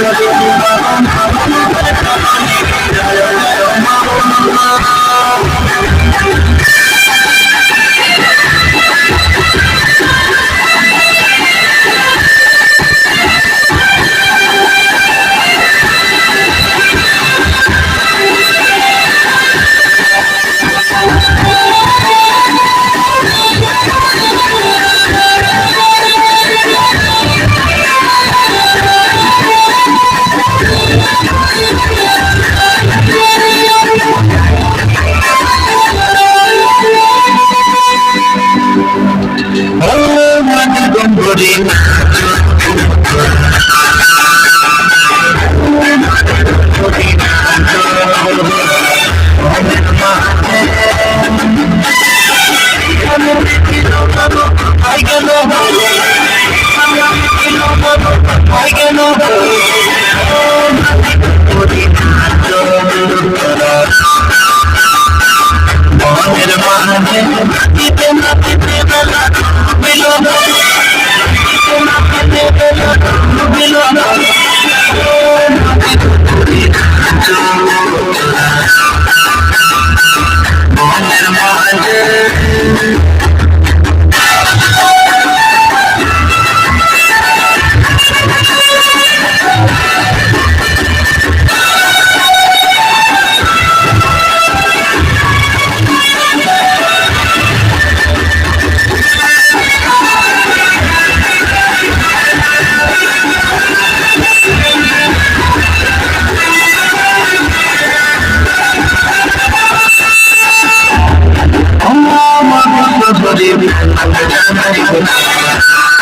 Thank you. Keep it up, keep it up. Thank you. Put it I'm not even